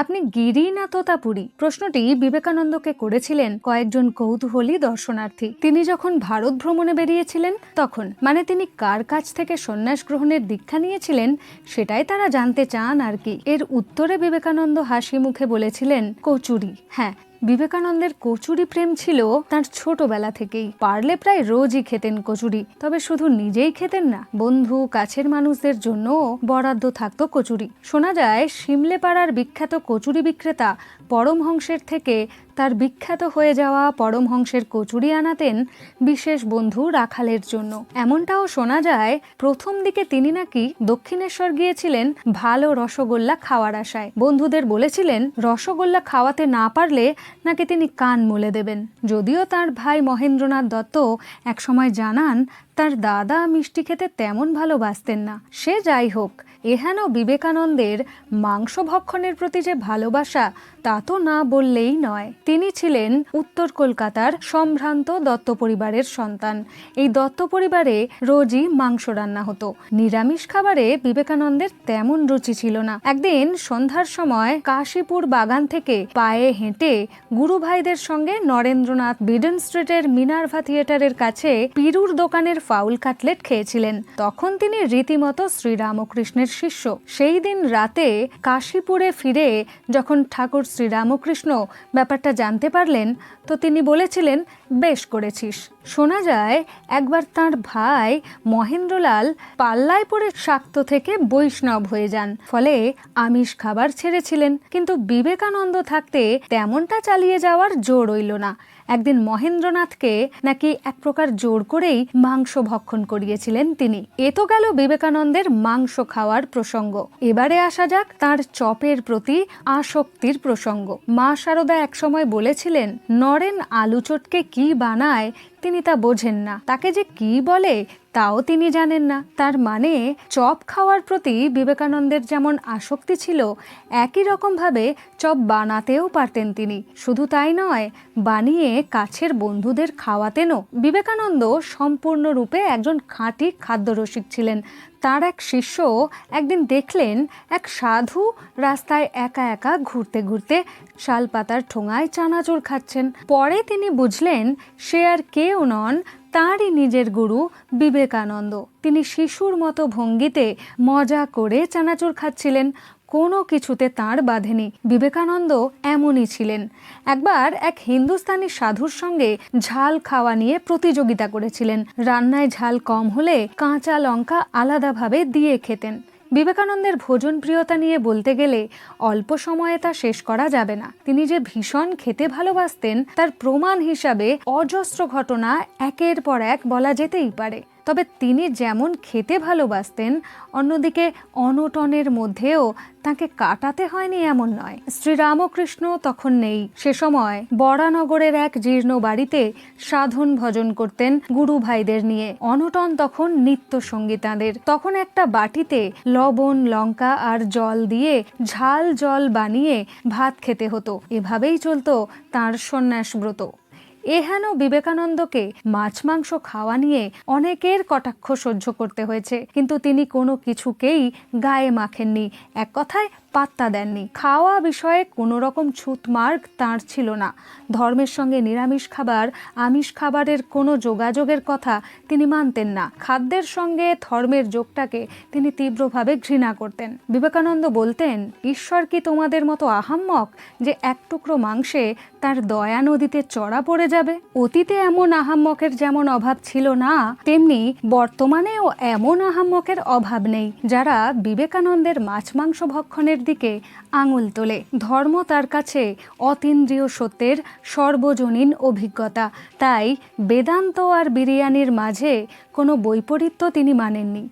আপনি গিরি না তোতাপুরি? প্রশ্নটি বিবেকানন্দকে করেছিলেন কয়েকজন কৌতূহলী দর্শনার্থী। তিনি যখন ভারত ভ্রমণে বেরিয়েছিলেন, তখন মানে তিনি কার কাছ থেকে সন্ন্যাস গ্রহণের দীক্ষা নিয়েছিলেন, সেটাই তারা জানতে চান আর কি। এর উত্তরে বিবেকানন্দ হাসি মুখে বলেছিলেন, কচুরি। হ্যাঁ বিবেকানন্দের কচুরি প্রেম ছিল তার ছোটবেলা থেকেই। পারলে প্রায় রোজই খেতেন কচুরি, তবে শুধু নিজেই খেতেন না, বন্ধু, কাছের মানুষদের জন্য বরাদ্দ থাকত কচুরি। শোনা যায় সিমলে পাড়ার বিখ্যাত কচুরি বিক্রেতা পরমহংসের থেকে তার বিখ্যাত হয়ে যাওয়া পরমহংসের কচুরি আনাতেন বিশেষ বন্ধু রাখালের জন্য। এমনটাও শোনা যায়, প্রথম দিকে তিনি নাকি দক্ষিণেশ্বর গিয়েছিলেন ভালো রসগোল্লা খাওয়ার আশায়। বন্ধুদের বলেছিলেন, রসগোল্লা খাওয়াতে না পারলে নাকি তিনি কান মুলে দেবেন। যদিও তার ভাই মহেন্দ্রনাথ দত্ত একসময় জানান তার দাদা মিষ্টি খেতে তেমন ভালোবাসতেন না। সে যাই হোক, এহেন বিবেকানন্দের মাংস ভক্ষণের প্রতি যে ভালোবাসা, তা তো না বললেই নয়। তিনি ছিলেন উত্তর কলকাতার সম্ভ্রান্ত দত্ত পরিবারের সন্তান। এই দত্ত পরিবারে রোজই মাংস রান্না হতো। নিরামিষ খাবারে বিবেকানন্দের তেমন রুচি ছিল না। একদিন সন্ধ্যার সময় কাশীপুর বাগান থেকে পায়ে হেঁটে গুরু ভাইদের সঙ্গে নরেন্দ্রনাথ বিডেন স্ট্রিটের মিনার্ভা থিয়েটারের কাছে পিরুর দোকানের ফাউল কাটলেট খেয়েছিলেন। তখন তিনি রীতিমতো শ্রীরামকৃষ্ণের শিষ্য। সেই দিন রাতে কাশীপুরে ফিরে যখন ঠাকুর শ্রীরামকৃষ্ণ ব্যাপারটা জানতে পারলেন, তো তিনি বলেছিলেন, বেশ করেছিস। শোনা যায়, একবার তার ভাই মহেন্দ্রলাল পাল্লায় পড়ে শাক্ত থেকে বৈষ্ণব হয়ে যান। ফলে আমিষ খাবার ছেড়েছিলেন, কিন্তু বিবেকানন্দ থাকতে তেমনটা চালিয়ে যাওয়ার জোর রইল না। একদিন মহেন্দ্রনাথকে নাকি এক প্রকার জোর করেই মাংস ভক্ষণ করিয়েছিলেন তিনি। এ তো গেল বিবেকানন্দের মাংস খাওয়ার প্রসঙ্গ। এবারে আসা যাক তার চপের প্রতি আসক্তির প্রসঙ্গ। মা শারদা একসময় বলেছিলেন, নরেন আলু চটকে কি বানায়, তিনি তা বোঝেন না। তাকে যে কি বলে তাও তিনি জানেন না। তার মানে চপ খাওয়ার প্রতি বিবেকানন্দের যেমন আসক্তি ছিল, একই রকমভাবে চপ বানাতেও পারতেন তিনি। শুধু তাই নয়, বানিয়ে কাছের বন্ধুদের খাওয়াতেনও। বিবেকানন্দ সম্পূর্ণরূপে একজন খাঁটি খাদ্যরসিক ছিলেন। তার এক শিষ্য একদিন দেখলেন এক সাধু রাস্তায় একা একা ঘুরতে ঘুরতে শালপাতার ঠোঙায় চানাচুর খাচ্ছেন। পরে তিনি বুঝলেন, সে আর কেউ নন তাঁরই নিজের গুরু বিবেকানন্দ। তিনি শিশুর মতো ভঙ্গিতে মজা করে চানাচুর খাচ্ছিলেন, কোনো কিছুতে তাঁর বাঁধেনি। বিবেকানন্দ এমনই ছিলেন। একবার এক হিন্দুস্তানি সাধুর সঙ্গে ঝাল খাওয়া নিয়ে প্রতিযোগিতা করেছিলেন। রান্নায় ঝাল কম হলে কাঁচা লঙ্কা আলাদাভাবে দিয়ে খেতেন। বিবেকানন্দের ভোজন প্রিয়তা নিয়ে বলতে গেলে অল্প সময়ে তা শেষ করা যাবে না। তিনি যে ভীষণ খেতে ভালোবাসতেন, তার প্রমাণ হিসাবে অজস্র ঘটনা একের পর এক বলা যেতেই পারে। তবে তিনি যেমন খেতে ভালোবাসতেন, অন্যদিকে অনটনের মধ্যেও তাকে কাটাতে হয়নি এমন নয়। শ্রীরামকৃষ্ণ তখন নেই। সে সময় বরানগরের এক জীর্ণ বাড়িতে সাধন ভজন করতেন গুরু ভাইদের নিয়ে। অনটন তখন নিত্য সঙ্গী তাঁদের। তখন একটা বাটিতে লবণ, লঙ্কা আর জল দিয়ে ঝাল জল বানিয়ে ভাত খেতে হতো। এভাবেই চলতো তাঁর সন্ন্যাস ব্রত এহেন বিবেকানন্দকে মাছ মাংস খাওয়া নিয়ে অনেকের কটাক্ষ সহ্য করতে হয়েছে। কিন্তু তিনি কোনো কিছুকেই গায়ে মাখেননি। এক কথায় পাত্তা দেননি। খাওয়া বিষয়ে কোনো রকম ছুতমার্গ তাঁর ছিল না। ধর্মের সঙ্গে নিরামিষ খাবার, আমিষ খাবারের কোনো যোগাযোগের কথা তিনি মানতেন না। খাদ্যের সঙ্গে ধর্মের যোগটাকে তিনি তীব্রভাবে ঘৃণা করতেন। বিবেকানন্দ বলতেন, ঈশ্বর কি তোমাদের মতো আহাম্মক যে এক টুকরো মাংসে তার দয়া নদীতে চড়া পড়ে যাবে। অতীতে এমন আহাম্মকের যেমন অভাব ছিল না, তেমনি বর্তমানেও এমন আহাম্মকের অভাব নেই, যারা বিবেকানন্দের মাছ মাংস ভক্ষণের দিকে আঙুল তোলে। ধর্ম তার কাছে অতীন্দ্রিয় সত্যের সর্বজনীন অভিজ্ঞতা। তাই বেদান্ত আর বিরিয়ানির মাঝে কোনো বৈপরীত্য তিনি মানেননি।